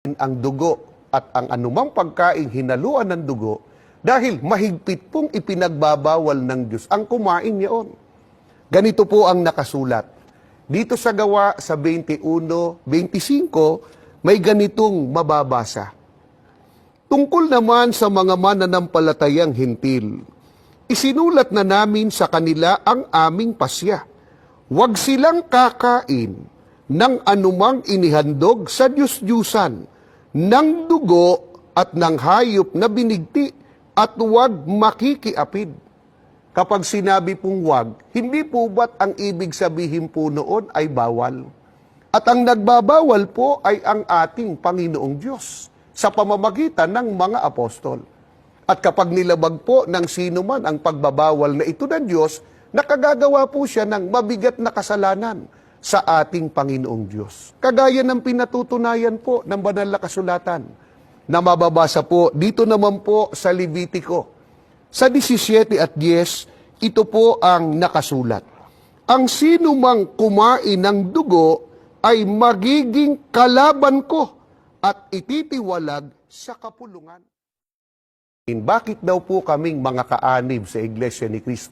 ang dugo at ang anumang pagkain hinaluan ng dugo dahil mahigpit pong ipinagbabawal ng Diyos ang kumain niyon. Ganito po ang nakasulat. Dito sa gawa sa 21, 25, may ganitong mababasa. Tungkol naman sa mga mananampalatayang hintil, isinulat na namin sa kanila ang aming pasya. Huwag silang kakain ng anumang inihandog sa Diyos-Diyusan, ng dugo at ng hayop na binigti, at huwag makikiapid. Kapag sinabi pong wag, hindi po ba't ang ibig sabihin po noon ay bawal? At ang nagbabawal po ay ang ating Panginoong Diyos sa pamamagitan ng mga apostol. At kapag nilabag po ng sino man ang pagbabawal na ito ng Diyos, nakagagawa po siya ng mabigat na kasalanan sa ating Panginoong Diyos. Kagaya ng pinatutunayan po ng banal na kasulatan na mababasa po dito naman po sa Levitico. Sa 17 at 10, ito po ang nakasulat. Ang sino mang kumain ng dugo ay magiging kalaban ko at ititiwalag sa kapulungan. Bakit daw po kaming mga kaanib sa Iglesia ni Cristo?